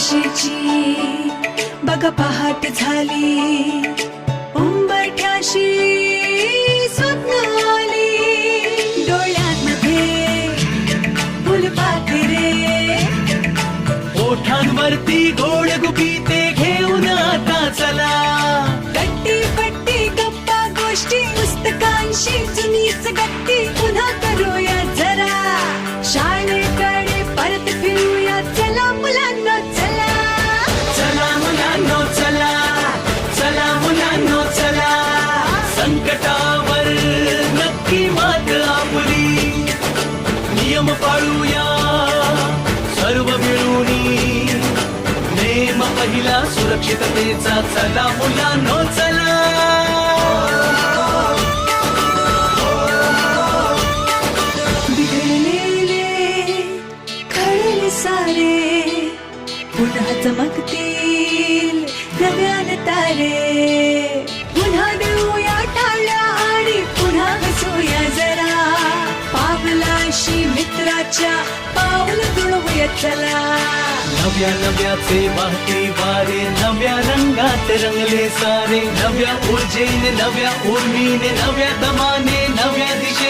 आकाशाची बघ पहाट झाली. उंबरठ्याशी स्वप्न आली. डोळ्यांमध्ये फुलपाखरे. रे ओठांवरती गोड गुपी ते घेऊन आता चला. गट्टी पट्टी गप्पा गोष्टी पुस्तकांशी जुनीच गट्टी. सुरक्षिततेचा चला मुलांनो चला नव्या चला. नव्या नव्याचे वाटे वारे नव्या रंगात रंगले सारे नव्या ऊर्जेने नव्या उर्मीने नव्या दमाने नव्या दिशे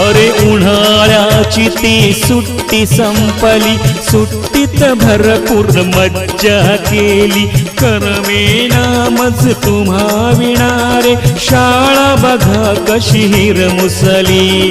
अरे उन्हाळ्याची ती सुट्टी संपली. सुट्टीत भरपूर मज्जा केली. करमेना मज तुम्हा विणारे. शाळा बघा कशी हिर मुसली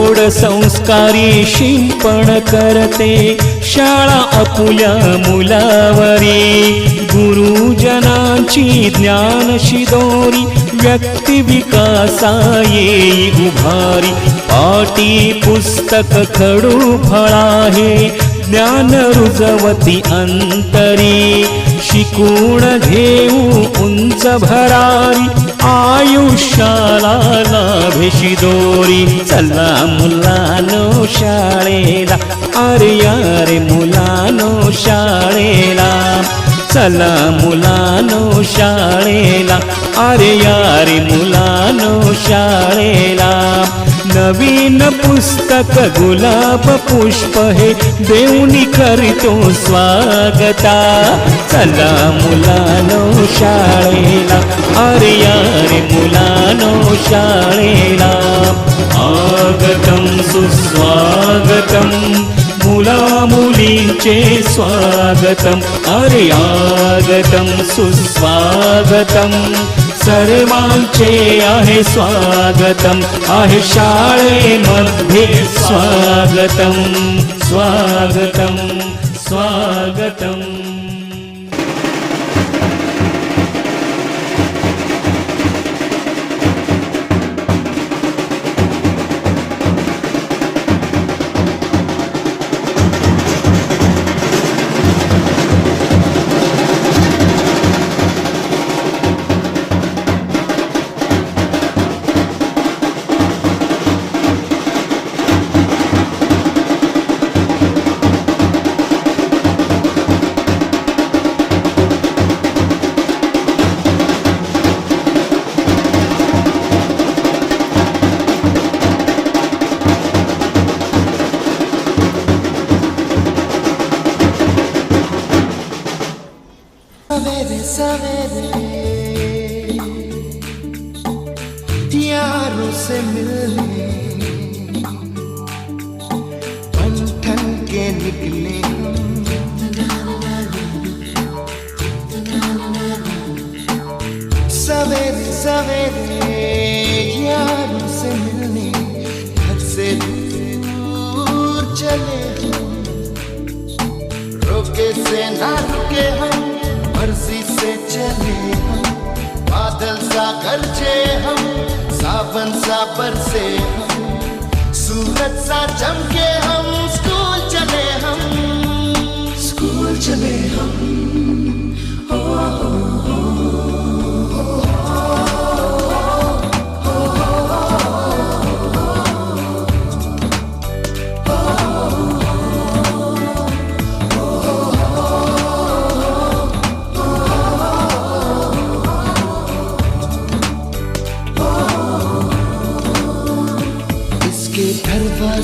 गोड संस्कारी शिंपण करते शाळा अपुल्या मुलावरी. गुरुजनांची ज्ञान शिदोरी व्यक्ती विकासा येई उभारी. पाटी पुस्तक खडू फळाहे ज्ञान रुजवती अंतरी. शिकून घेऊ उंच भरारी? आयुष्याला लाभेशी दोरी. चला मुलानो शाळेला. अरे यारे मुलानो शाळेला. चला मुलानो शाळेला. अरे यारे मुलानो शाळेला. नवीन पुस्तक गुलाब पुष्प हे देऊनी करीतो स्वागता. चला मुलानो शाळेला अरे यारे मुलानो शाळेला. आगतं सुस्वागतम मुला मुलींचे स्वागतम. अरे आगतम सुस्वागतम सर्वांचे आहे स्वागतम आहे शाळेमध्ये स्वागतम स्वागतम स्वागतम. Savere, savere यारों से मिलने बन ठन के निकले सवेरे सवेरे यारों से मिलने घर से दूर चले हम रोके से ना रुके हम मर्जी से चले हम बादल सा गरजे हम सावन सा बरसे हम सूरज सा चमके हम स्कूल चले हम। स्कूल चले हम इसके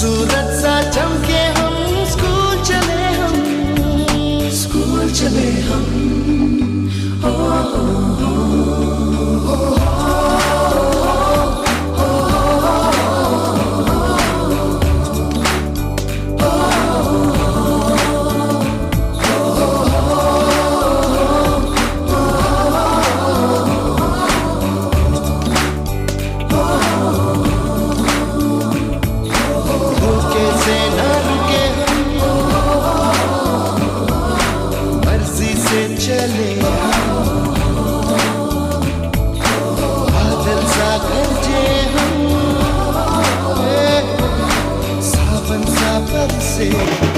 सूरत सा चमके हम स्कूल चले हम. स्कूल चले हम. ओ, ओ, ओ, ओ see.